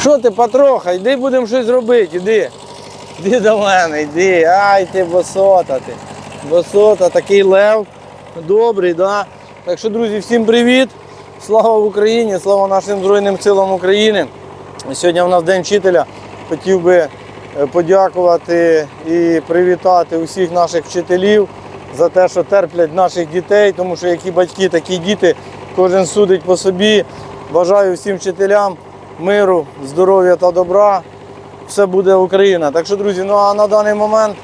Що ти, потроха, йди будемо щось робити, іди. Іди до мене, йди. Ай ти босота ти. Босота, такий лев. Добрий, да? Так що, друзі, всім привіт. Слава Україні, слава нашим Збройним силам України. Сьогодні у нас День вчителя. Хотів би е, подякувати і привітати усіх наших вчителів за те, що терплять наших дітей, тому що які батьки, такі діти, кожен судить по собі. Бажаю всім вчителям миру, здоров'я та добра. Все буде Україна. Так що, друзі, ну а на даний момент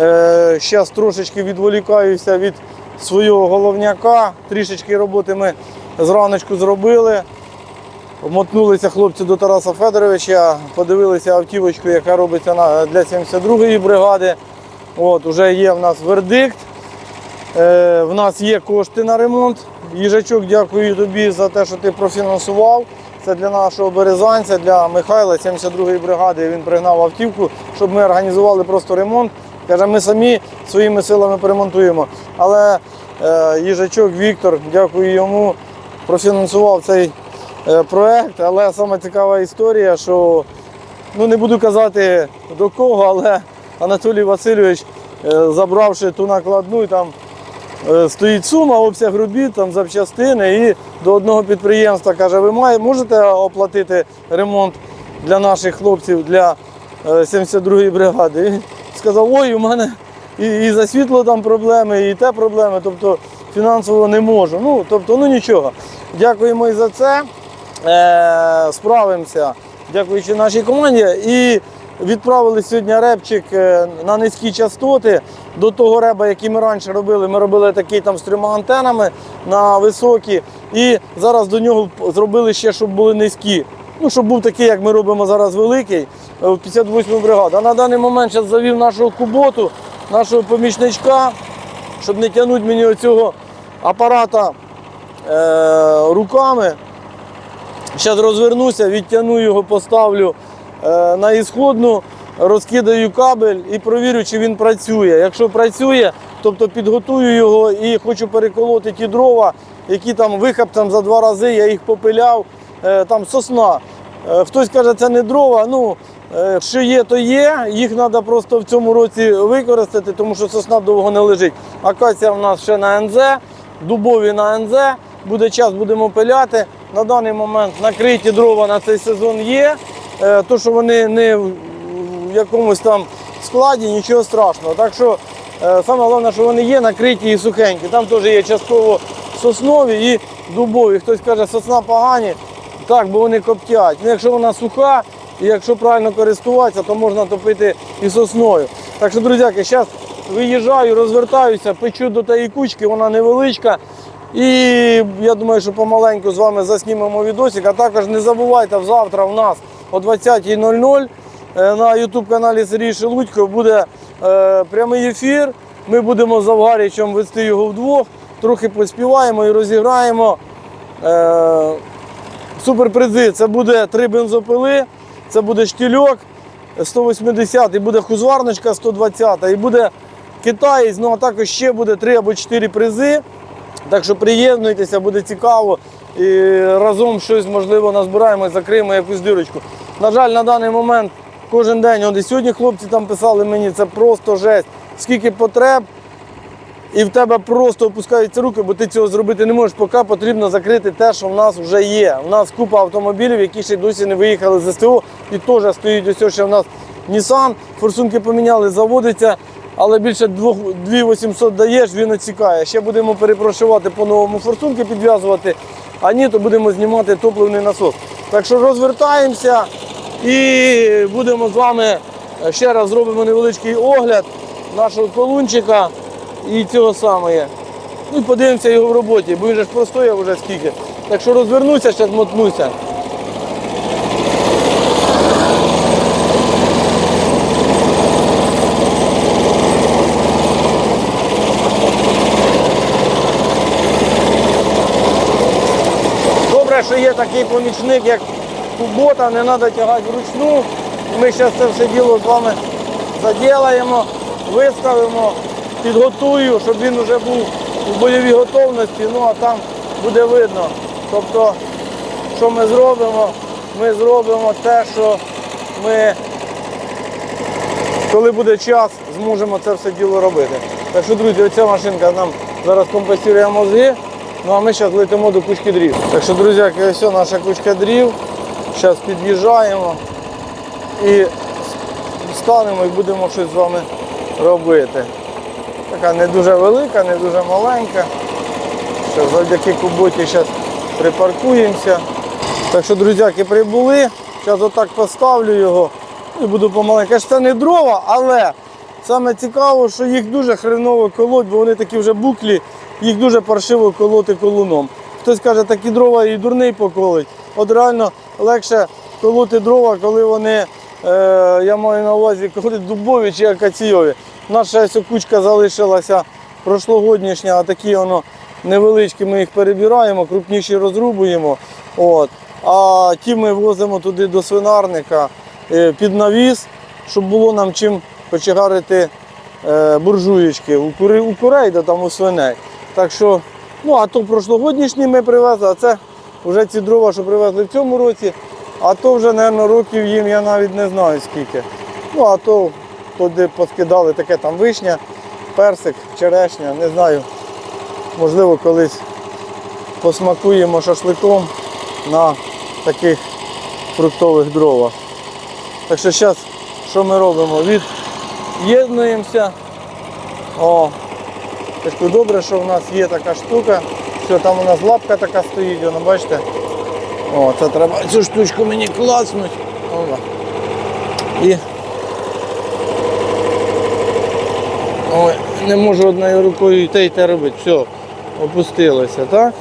е, зараз трошечки відволікаюся від свого головняка. Трішечки роботи ми зраночку зробили. Мотнулися хлопці до Тараса Федоровича, подивилися автівочку, яка робиться для 72-ї бригади. От, Уже є в нас вердикт. Е, в нас є кошти на ремонт. Їжачок, дякую тобі за те, що ти профінансував. Це для нашого березанця, для Михайла 72-ї бригади. Він пригнав автівку, щоб ми організували просто ремонт. Каже, ми самі своїми силами поремонтуємо. Але е, їжачок Віктор, дякую йому, профінансував цей е, проект. Але саме цікава історія, що ну не буду казати до кого, але Анатолій Васильович, е, забравши ту накладну, там стоїть сума, обсяг робіт, там запчастини, і до одного підприємства каже, ви можете оплатити ремонт для наших хлопців для е, 72-ї бригади. І сказав, ой, у мене і, і за світло там проблеми, і те проблеми, тобто фінансово не можу. Ну, тобто, ну нічого. Дякуємо і за це. Е, справимося, дякуючи нашій команді. І відправили сьогодні репчик е, на низькі частоти. До того реба, який ми раніше робили, ми робили такий там з трьома антенами на високі. І зараз до нього зробили ще, щоб були низькі. Ну, щоб був такий, як ми робимо зараз великий, е, в 58-му бригаду. А на даний момент зараз завів нашого куботу, нашого помічничка, щоб не тягнути мені оцього апарата е, руками. Зараз розвернуся, відтягну його, поставлю на ісходну, розкидаю кабель і провірю, чи він працює. Якщо працює, тобто підготую його і хочу переколоти ті дрова, які там вихаптом за два рази, я їх попиляв, е, там сосна. Е, Хтось каже, це не дрова. Ну, е, що є, то є. Їх треба просто в цьому році використати, тому що сосна довго не лежить. Акація в нас ще на НЗ, дубові на НЗ. Буде час, будемо пиляти. На даний момент накриті дрова на цей сезон є. Е, То, що вони не в якомусь там складі, нічого страшного. Так що е, саме головне, що вони є, накриті і сухенькі. Там теж є частково соснові і дубові. Хтось каже, сосна погані, так, бо вони коптять. Ну, якщо вона суха, і якщо правильно користуватися, то можна топити і сосною. Так що, друзяки, зараз виїжджаю, розвертаюся, печу до тієї кучки, вона невеличка. І я думаю, що помаленьку з вами заснімемо відосик. А також не забувайте, завтра в нас о 20.00 е, на YouTube каналі Сергій Шелудько буде е, прямий ефір. Ми будемо з Завгарічем вести його вдвох, трохи поспіваємо і розіграємо. Е, суперпризи. Це буде три бензопили, це буде штільок 180 і буде хузварничка 120 і буде китаєць, ну а також ще буде три або чотири призи. Так що приєднуйтеся, буде цікаво. І разом щось можливо назбираємо закриємо якусь дирочку. На жаль, на даний момент кожен день, от і сьогодні хлопці там писали мені, це просто жесть. Скільки потреб, і в тебе просто опускаються руки, бо ти цього зробити не можеш, поки потрібно закрити те, що в нас вже є. У нас купа автомобілів, які ще досі не виїхали з СТО, і теж стоїть ось ще в нас Nissan, форсунки поміняли, заводиться, але більше 2800 даєш, він оцікає. Ще будемо перепрошувати по новому форсунки підв'язувати, а ні, то будемо знімати топливний насос. Так що розвертаємося і будемо з вами е, ще раз зробимо невеличкий огляд нашого колунчика і цього самого. Ну і подивимося його в роботі, бо він же ж простояв вже скільки. Так що розвернуся, зараз мотнуся. Добре, що є такий помічник, як кубота, не треба тягати вручну. Ми зараз це все діло з вами заділаємо, виставимо, підготую, щоб він вже був у бойовій готовності, ну а там буде видно. Тобто, що ми зробимо, ми зробимо те, що ми, коли буде час, зможемо це все діло робити. Так що, друзі, оця машинка нам зараз компенсує мозги, ну а ми зараз летимо до кучки дрів. Так що, друзі, ось наша кучка дрів. Зараз під'їжджаємо і станемо і будемо щось з вами робити. Така не дуже велика, не дуже маленька. Що завдяки куботі зараз припаркуємося. Так що, друзяки, прибули. Зараз отак поставлю його і буду помаленьку. Це не дрова, але саме цікаво, що їх дуже хреново колоть, бо вони такі вже буклі, їх дуже паршиво колоти колуном. Хтось каже, такі дрова і дурний поколить. От реально легше колоти дрова, коли вони, е, я маю на увазі, коли дубові чи акаційові. Наша ось кучка залишилася прошлогоднішня, а такі воно невеличкі, ми їх перебираємо, крупніші розрубуємо. От. А ті ми возимо туди до свинарника е, під навіс, щоб було нам чим почегарити е, буржуєчки у, кури, у курей, да там у свиней. Так що, ну а то прошлогоднішні ми привезли, а це вже ці дрова, що привезли в цьому році, а то вже, мабуть, років їм я навіть не знаю скільки. Ну, а то туди поскидали таке там вишня, персик, черешня, не знаю. Можливо, колись посмакуємо шашликом на таких фруктових дровах. Так що зараз що ми робимо? Від'єднуємося. О, так добре, що в нас є така штука. Все, там у нас лапка така стоїть, вона бачите. О, це треба цю штучку мені клацнуть. Ова. І Ой, не можу одною рукою і те, і те робити. Все, опустилося, так?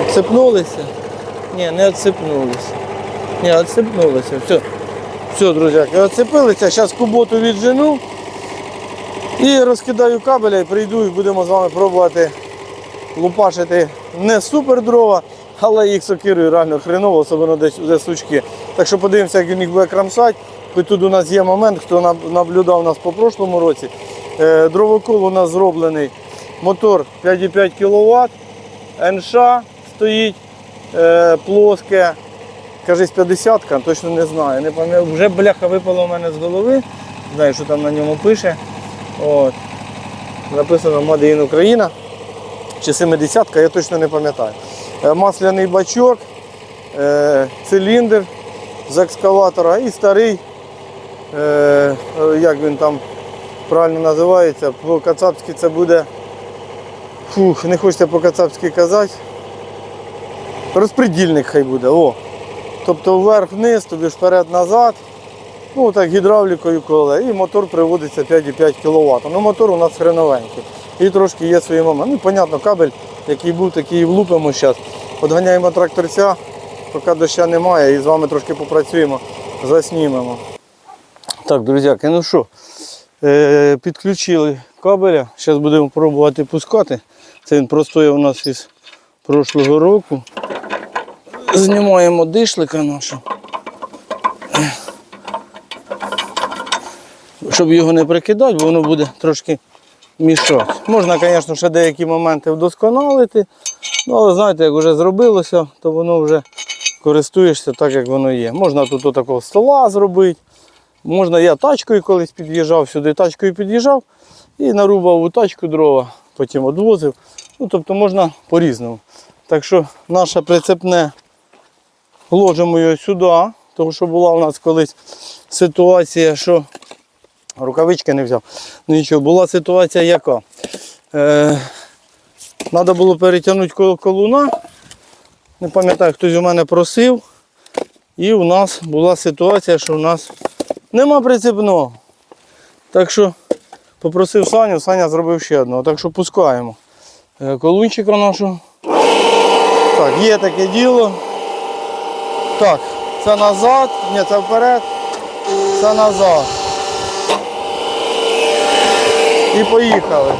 Отсипнулися? Ні, не отсипнулися. Ні, отсипнулися. Все. Все, друзяки, отсипилися. Зараз куботу віджену і розкидаю кабеля і прийду і будемо з вами пробувати лупашити не супер дрова, але їх сокирою реально хреново, особливо десь де сучки. Так що подивимося, як він їх буде крамсати. Хоч тут у нас є момент, хто наблюдав нас по прошлому році. Е, Дровокол у нас зроблений. Мотор 5,5 кВт, НШ стоїть е, плоске. Кажись 50 ка точно не знаю. Не пам'ятаю. Вже бляха випала у мене з голови. Знаю, що там на ньому пише. От. Написано Made in Україна. Чи 70 ка я точно не пам'ятаю. Е, Масляний бачок, е, циліндр з екскаватора і старий, е, як він там правильно називається, по-кацапськи це буде. Фух, не хочеться по-кацапськи казати. Розпредільник хай буде. О. Тобто вверх-вниз, тобі вперед-назад. Ну так гідравлікою коле. І мотор приводиться 5,5 кВт. Ну мотор у нас хреновенький. І трошки є свої моменти. Ну, понятно, кабель, який був, такий влупимо зараз. Отганяємо тракторця, поки доща немає, і з вами трошки попрацюємо, заснімемо. Так, друзяки, ну що, е, підключили кабеля. Зараз будемо пробувати пускати. Це він простоє у нас із прошлого року. Знімаємо дишлика нашого. Щоб його не прикидати, бо воно буде трошки мішати. Можна, звісно, ще деякі моменти вдосконалити. Ну, але знаєте, як вже зробилося, то воно вже користуєшся так, як воно є. Можна тут отакого стола зробити. Можна, я тачкою колись під'їжджав, сюди тачкою під'їжджав і нарубав у тачку дрова, потім відвозив. Ну, тобто можна по-різному. Так що наше прицепне ложимо його сюди, тому що була у нас колись ситуація, що рукавички не взяв. Ну нічого, була ситуація яка. Е, Треба було перетягнути кол- колуна. Не пам'ятаю, хтось у мене просив. І у нас була ситуація, що у нас нема прицепного. Так що попросив Саню, Саня зробив ще одного. Так що пускаємо е, колунчика нашого. Так, є таке діло. Так, це назад, ні, це вперед, це назад. І поїхали.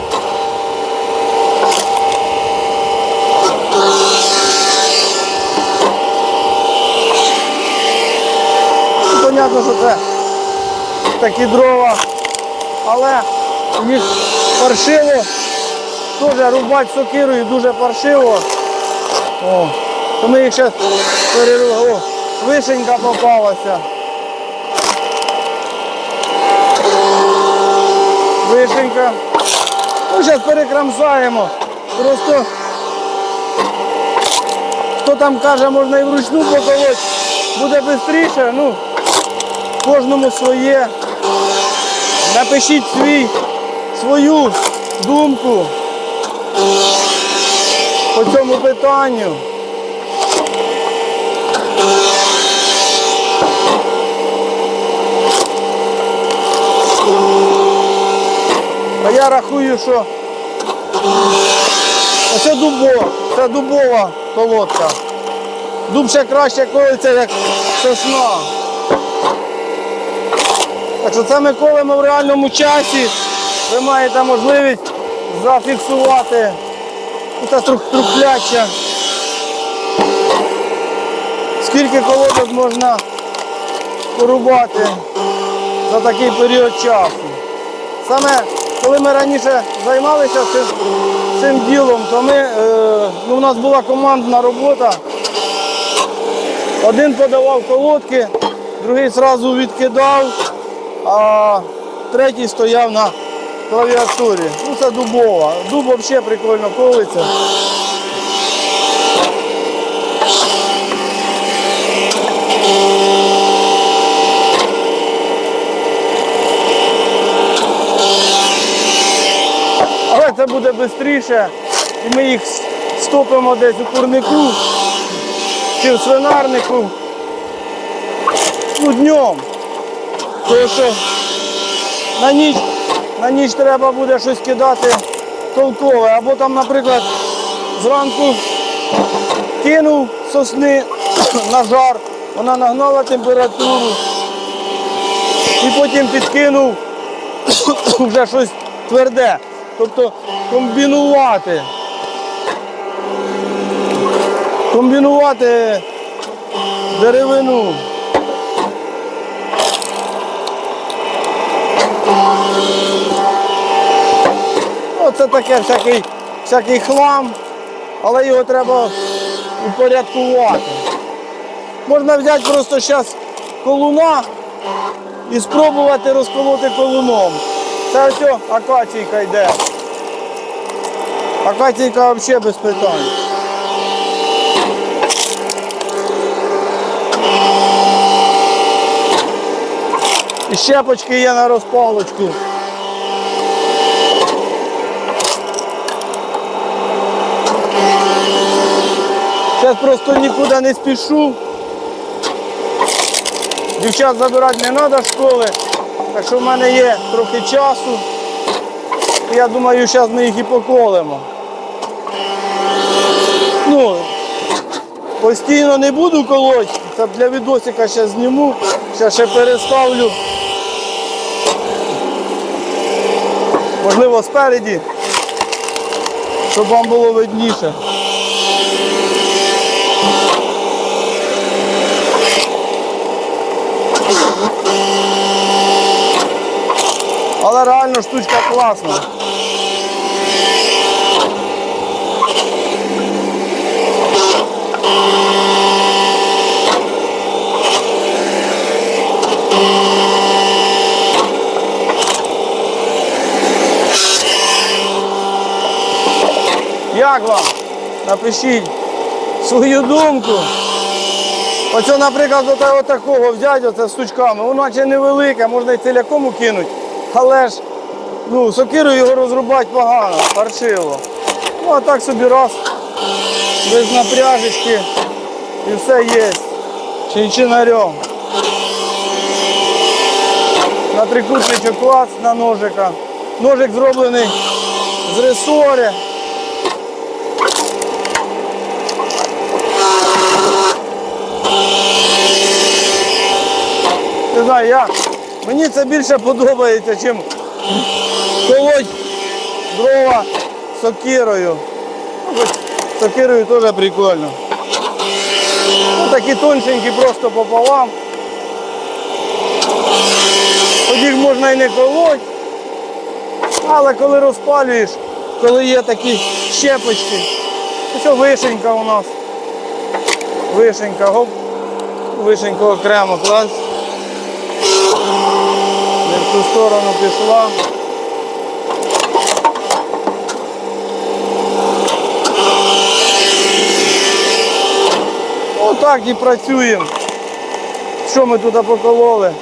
Ну, Понятно, що це такі дрова, але їх паршиво, теж рубати сокирою дуже паршиво. О, то ми їх зараз перервемо. Вишенька попалася. Вишенька. Ну, зараз перекрамсаємо. Просто хто там каже, можна і вручну поколоть, буде швидше, ну, кожному своє. Напишіть свій, свою думку по цьому питанню. А я рахую, що це дубо, це дубова колодка. Дуб ще краще колиться, як сосна. Так що це ми колемо в реальному часі. Ви маєте можливість зафіксувати це трухляча. Скільки колодок можна порубати за такий період часу. Саме коли ми раніше займалися цим, цим ділом, то ми, е, ну, у нас була командна робота. Один подавав колодки, другий одразу відкидав, а третій стояв на клавіатурі. Ну це дубова. Дуб взагалі прикольно колиться. Це буде швидше і ми їх стопимо десь у курнику чи в свинарнику. Ну, днем. Тому що на ніч, на ніч треба буде щось кидати толкове. Або там, наприклад, зранку кинув сосни на жар, вона нагнала температуру і потім підкинув вже щось тверде. Тобто комбінувати. Комбінувати деревину. Оце таке всякий, всякий хлам, але його треба упорядкувати. Можна взяти просто зараз колуна і спробувати розколоти колуном. Це ось акаційка йде. Акаційка взагалі без питань. І щепочки є на розпалочку. Зараз просто нікуди не спішу. Дівчат забирати не треба школи, так що в мене є трохи часу. Я думаю, зараз ми їх і поколемо. Ну, постійно не буду колоть, це для відосика зараз зніму, зараз ще переставлю. Можливо, спереді, щоб вам було видніше. Але реально штучка класна. Як вам? Напишіть свою думку. Оце, наприклад, ота- отакого взяти оце з сучками, воно наче невелике, можна й ціляком кинути, але ж ну, сокирою його розрубати погано, паршиво. Ну а так собі раз, без напряжечки і все є. Чинчинарем. На трикутничок клац на ножика. Ножик зроблений з ресори. Не знаю, я, мені це більше подобається, чим колоть дрова сокирою. Ну, Сокирою теж прикольно. Ну, такі тоншенькі просто пополам. Їх можна і не колоть, але коли розпалюєш, коли є такі щепочки, ось вишенька у нас. Вишенька, гоп. Вишеньку окремо клас. В ту сторону пішла. Отак і працюємо. Що ми тут покололи?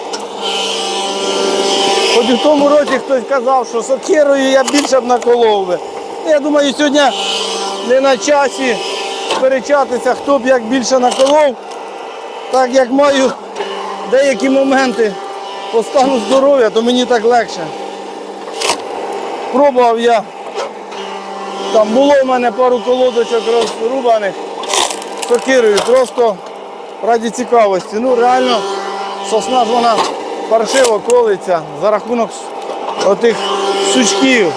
Хоч у тому році хтось казав, що сокирою я більше б наколов би. Я думаю, сьогодні не на часі сперечатися, хто б як більше наколов, так як маю деякі моменти по стану здоров'я, то мені так легше. Пробував я. Там було в мене пару колодочок розрубаних сокирою, просто раді цікавості. Ну реально сосна ж вона паршиво колиться за рахунок отих сучків.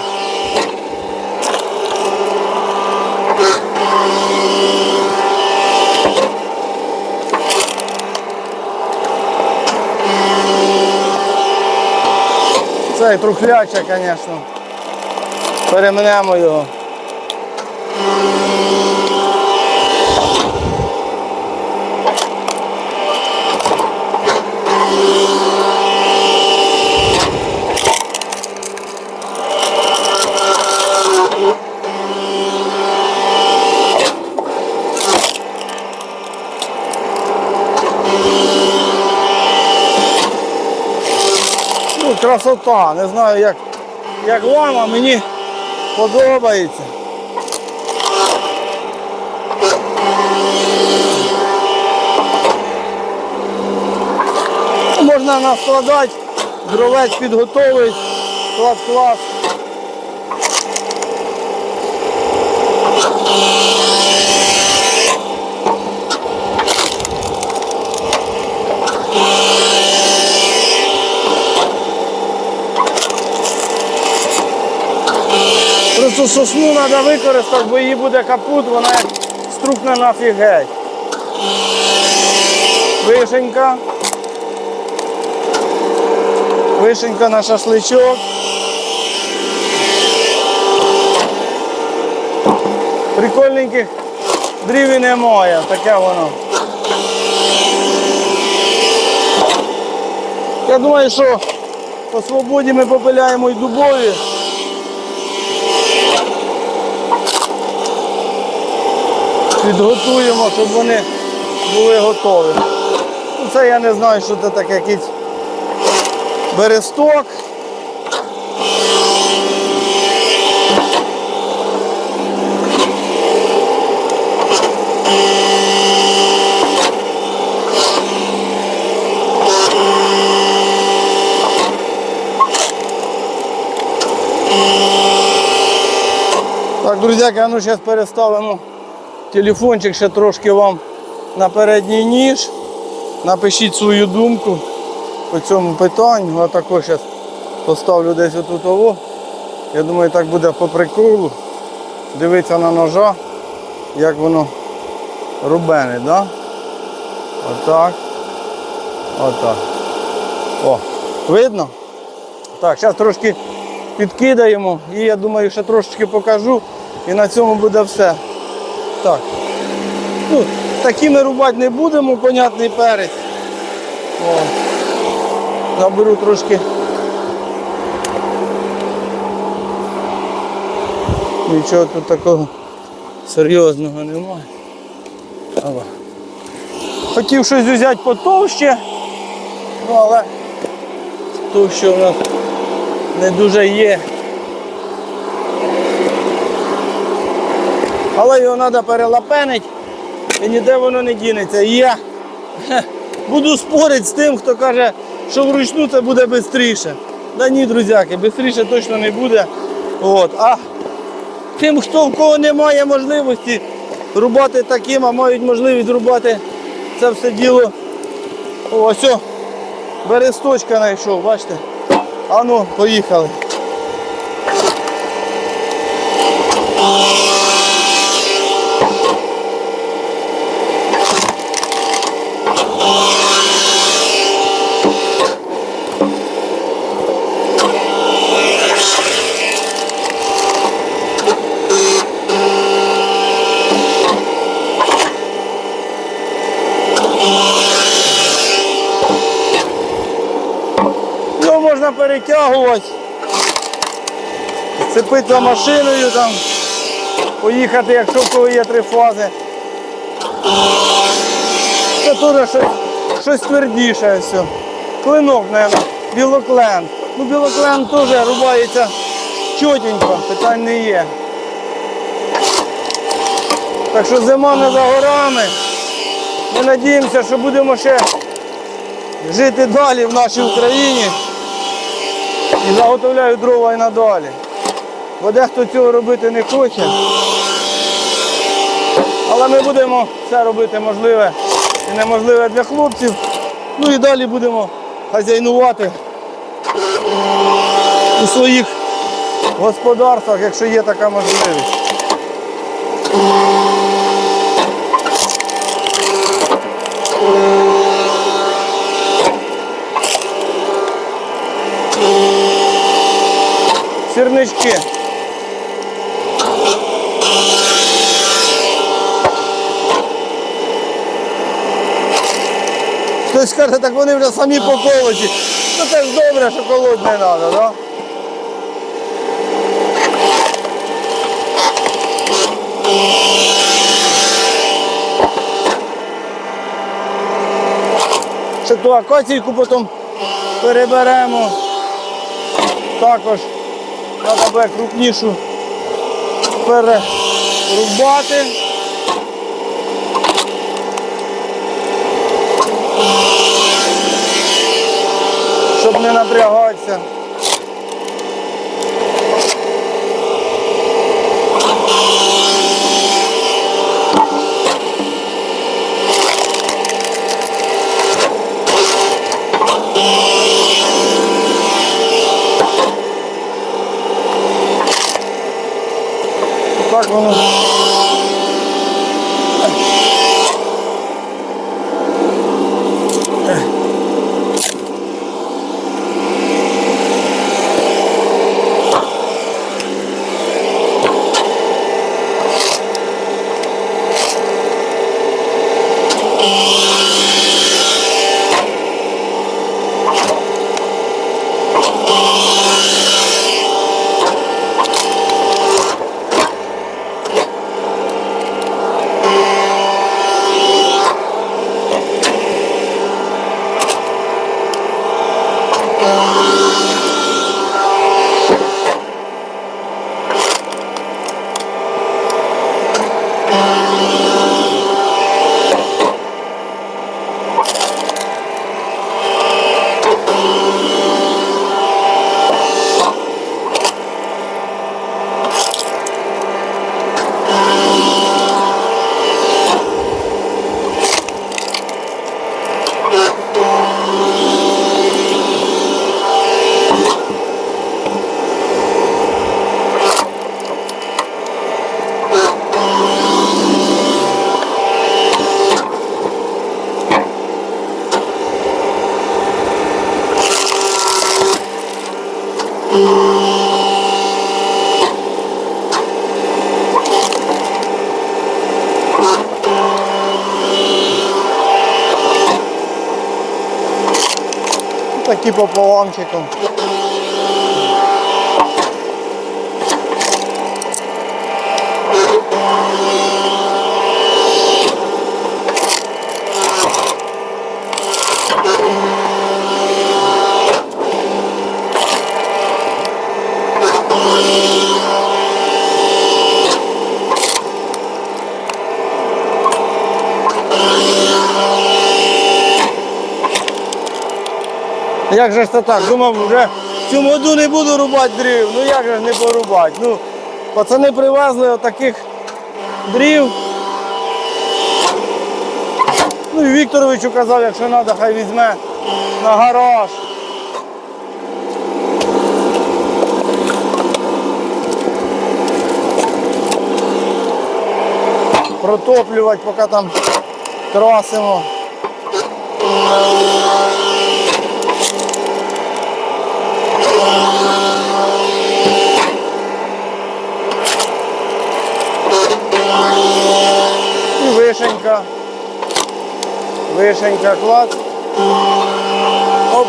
Цей трухляча, звісно. Перемнемо його. Ну, красота. Не знаю, як, як вам, а мені подобається. Можна наскладати, дровець підготовить, клас-клас. Просто сосну треба використати, бо її буде капут, вона як струхне нафіг геть. Вишенька. Вишенька на шашличок. Прикольненьких дрів і немає, таке воно. Я думаю, що по свободі ми попиляємо і дубові. Підготуємо, щоб вони були готові. Ну, Це я не знаю, що це таке якийсь бересток. Так, друзяки, а ну зараз переставимо телефончик ще трошки вам на передній ніж. Напишіть свою думку по цьому питанню. А також зараз поставлю десь отут ово. Я думаю, так буде по приколу. Дивитися на ножа, як воно рубене, да? Отак. Отак. О, видно? Так, зараз трошки підкидаємо і я думаю, ще трошечки покажу і на цьому буде все. Так. Ну, такі ми рубати не будемо, понятний перець. О. Наберу трошки. Нічого тут такого серйозного немає. Ава. Хотів щось взяти потовще, ну але товще у нас не дуже є. Але його треба перелапенити і ніде воно не дінеться. І я буду спорити з тим, хто каже, що вручну це буде швидше. Да ні, друзяки, швидше точно не буде. От. А тим, хто в кого немає можливості рубати таким, а мають можливість рубати це все діло. Ось о, бересточка знайшов, бачите? А ну, поїхали. Перетягувати, цепити за машиною там, поїхати, якщо кого є три фази. Це теж щось, щось твердіше все. Клинок, мабуть, білоклен. Ну, білоклен теж рубається чотенько, питань не є. Так що зима не за горами. Ми надіємося, що будемо ще жити далі в нашій Україні і заготовляють дрова і надалі. Бо дехто цього робити не хоче. Але ми будемо все робити можливе і неможливе для хлопців. Ну і далі будемо хазяйнувати у своїх господарствах, якщо є така можливість. Сірнички. Хтось каже, так вони вже самі поколоті. Ну це ж добре, що колоть не треба, так? Да? Ще ту акаційку потім переберемо. Також треба буде крупнішу перерубати. Щоб не напрягатися. 好 Так воно. Такі пополамчиком. Як же ж це так? Думав, вже в цьому году не буду рубати дрів. Ну як же ж не порубати? Ну, пацани привезли отаких дрів. Ну і Вікторовичу казав, якщо треба, хай візьме на гараж. Протоплювати, поки там красимо. І вишенька. Вишенька клад. Оп.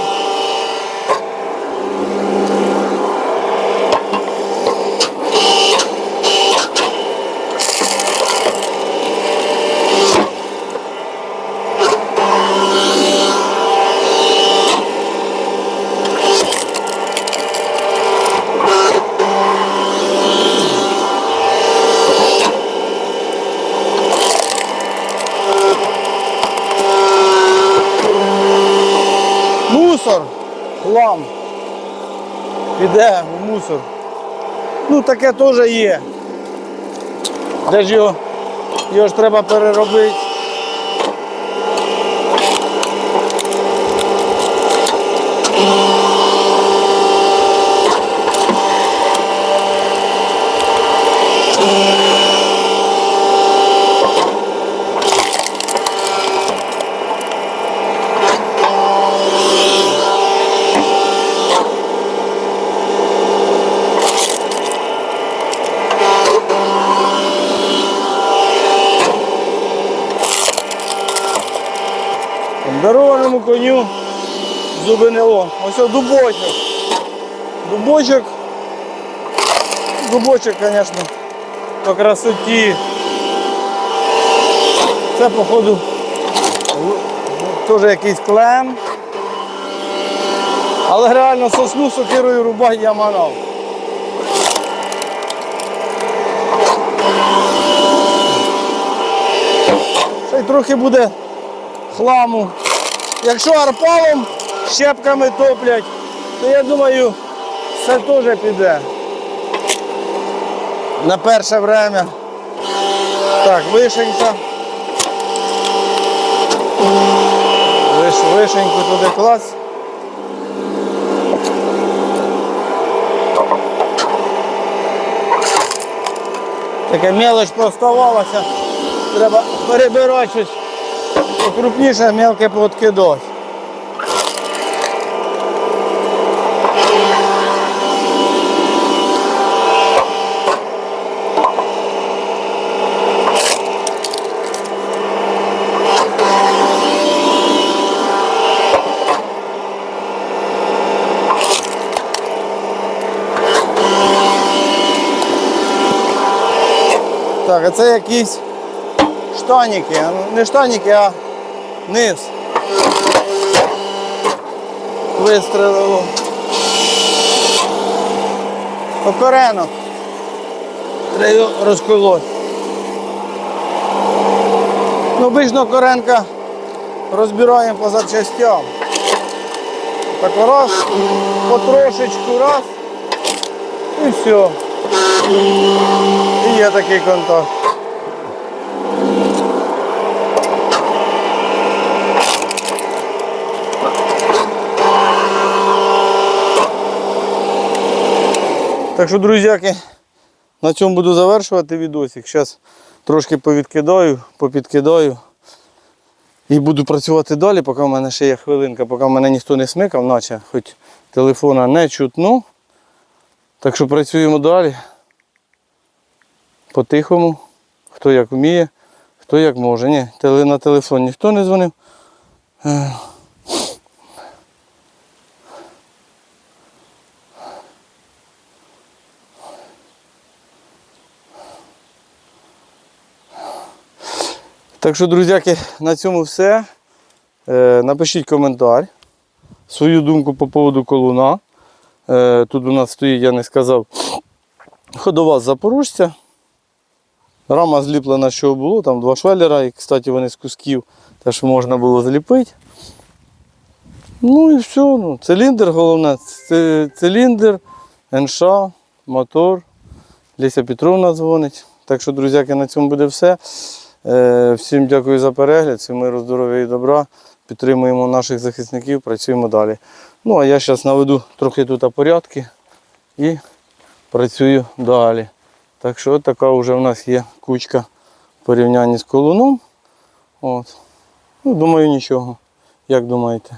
мусор, хлам. Піде в мусор. Ну таке теж є. Де ж його? Його ж треба переробити. Дарованому коню лом. Ось дубочок. Дубочок. Дубочок, звісно, по красоті. Це, походу, теж якийсь клен. Але реально сосну сокирою рубай я манав. Ще й трохи буде хламу. Якщо арпалом щепками топлять, то я думаю, це теж піде. На перше время. Так, вишенька. Виш, вишеньку туди клас. Така мелоч поставалася. Треба перебирати щось покрупніше, мелке подкидати. Так, а це якісь штаніки. Ну, Не штаніки, а низ. Вистрелило. Окорено. Треба розколоти. Ну, обично коренка розбираємо по запчастям. Так раз, потрошечку раз. І все. І є такий контакт. Так що, друзяки, на цьому буду завершувати відосик. Зараз трошки повідкидаю, попідкидаю. І буду працювати далі, поки в мене ще є хвилинка, поки мене ніхто не смикав, наче хоч телефона не чутно. Так що працюємо далі. По-тихому, хто як вміє, хто як може. Ні, на телефон ніхто не дзвонив. Так що, друзяки, на цьому все. Е, Напишіть коментар, свою думку по поводу колуна. Е, Тут у нас стоїть, я не сказав, ходова запорожця. Рама зліплена, що було, там два швеллера, і, кстати, вони з кусків теж можна було зліпити. Ну і все. Ну, циліндр головне, циліндр, НШ, мотор. Леся Петровна дзвонить. Так що, друзяки, на цьому буде все. Е, Всім дякую за перегляд, всім миру, здоров'я і добра. Підтримуємо наших захисників, працюємо далі. Ну, а я зараз наведу трохи тут порядки і працюю далі. Так що така вже в нас є кучка в порівнянні з колуном. От. Ну, думаю, нічого. Як думаєте?